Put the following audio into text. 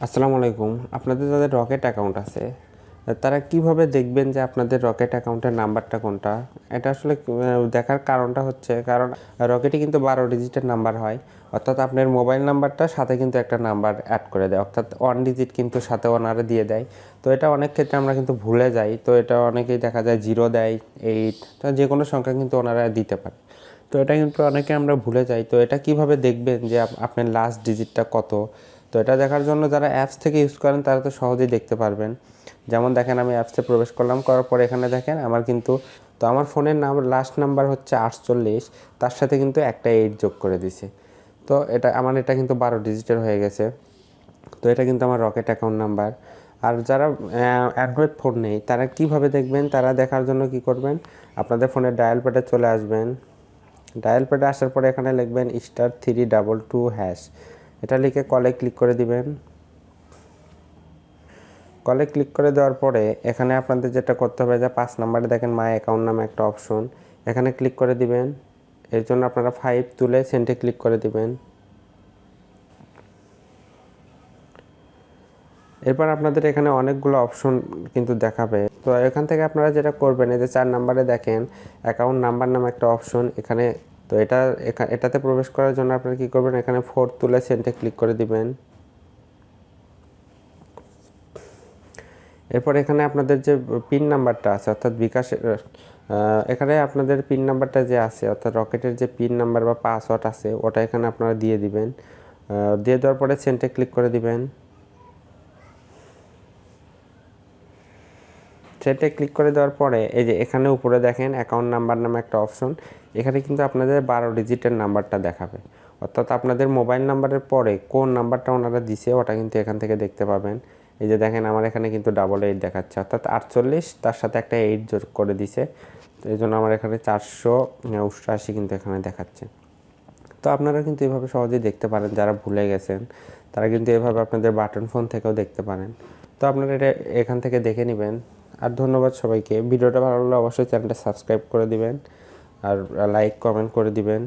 আসসালামু আলাইকুম। আপনাদের যাদের রকেট অ্যাকাউন্ট আছে, তারা কীভাবে দেখবেন যে আপনাদের রকেট অ্যাকাউন্টের নাম্বারটা কোনটা? এটা আসলে দেখার কারণটা হচ্ছে, কারণ রকেটে কিন্তু বারো ডিজিটের নাম্বার হয়, অর্থাৎ আপনার মোবাইল নাম্বারটা সাথে কিন্তু একটা নাম্বার অ্যাড করে দেয়, অর্থাৎ ওয়ান ডিজিট কিন্তু সাথে ওনারা দিয়ে দেয়। তো এটা অনেক ক্ষেত্রে আমরা কিন্তু ভুলে যাই, তো এটা অনেকেই দেখা যায় জিরো দেয় এইট তো যে কোনো সংখ্যা কিন্তু ওনারা দিতে পারে। তো এটা কিন্তু অনেকে আমরা ভুলে যাই, তো এটা কীভাবে দেখবেন যে আপ- আপনার লাস্ট ডিজিটটা কত? তো এটা দেখার জন্য যারা অ্যাপস থেকে ইউজ করেন, তারা তো সহজেই দেখতে পারবেন। যেমন দেখেন, আমি অ্যাপসে প্রবেশ করলাম, করার পরে এখানে দেখেন, আমার কিন্তু, তো আমার ফোনের নাম লাস্ট নাম্বার হচ্ছে আটচল্লিশ, তার সাথে কিন্তু একটা এইট যোগ করে দিছে। তো এটা, আমার এটা কিন্তু বারো ডিজিটের হয়ে গেছে। তো এটা কিন্তু আমার রকেট অ্যাকাউন্ট নাম্বার আর যারা অ্যান্ড্রয়েড ফোন নেই, তারা কীভাবে দেখবেন? তারা দেখার জন্য কি করবেন? আপনাদের ফোনের ডায়াল প্যাডে চলে আসবেন। ডায়াল প্যাডে আসার পরে এখানে লিখবেন star three double two hash এটা লিখে কলে ক্লিক করে দিবেন। কলে ক্লিক করে দেওয়ার পরে এখানে আপনাদের যেটা করতে হবে, যে পাঁচ নাম্বারে দেখেন মাই অ্যাকাউন্ট নামে একটা অপশন এখানে ক্লিক করে দিবেন। এর জন্য আপনারা ফাইভ তুলে সেন্টে ক্লিক করে দিবেন। এরপর আপনাদের এখানে অনেকগুলো অপশন কিন্তু দেখাবে। তো এখান থেকে আপনারা যেটা করবেন, এই যে চার নাম্বারে দেখেন অ্যাকাউন্ট নাম্বার নামে একটা অপশন এখানে তো এটা এটাতে প্রবেশ করার জন্য আপনারা কি করবেন? এখানে ফোর তুলে সেন্টে ক্লিক করে দিবেন। এরপর এখানে আপনাদের যে পিন নাম্বারটা আছে, অর্থাৎ বিকাশের এখানে আপনাদের পিন নাম্বারটা যে আছে, অর্থাৎ রকেটের যে পিন নাম্বার বা পাসওয়ার্ড আছে, ওটা এখানে আপনারা দিয়ে দিবেন। দিয়ে দেওয়ার পরে সেন্টে ক্লিক করে দিবেন। সেটে ক্লিক করে দেওয়ার পরে, এই যে এখানে উপরে দেখেন অ্যাকাউন্ট নাম্বার নামে একটা অপশন এখানে কিন্তু আপনাদের বারো ডিজিটের নাম্বারটা দেখাবে। অর্থাৎ আপনাদের মোবাইল নাম্বারের পরে কোন নাম্বারটা ওনারা দিছে, ওটা কিন্তু এখান থেকে দেখতে পাবেন। এই যে দেখেন, আমার এখানে কিন্তু ডাবল এইট দেখাচ্ছে। অর্থাৎ আটচল্লিশ, তার সাথে একটা এইট যোগ করে দিছে। তো এই জন্য আমার এখানে চারশো অষ্টআশি কিন্তু এখানে দেখাচ্ছে। তো আপনারা কিন্তু এভাবে সহজেই দেখতে পারেন, যারা ভুলে গেছেন, তারা কিন্তু এভাবে আপনাদের বাটন ফোন থেকেও দেখতে পারেন। তো আপনারা এটা এখান থেকে দেখে নেবেন। আর ধন্যবাদ সবাইকে। ভিডিওটা ভালো লাগলে অবশ্যই চ্যানেলটা সাবস্ক্রাইব করে দিবেন। আর লাইক কমেন্ট করে দিবেন।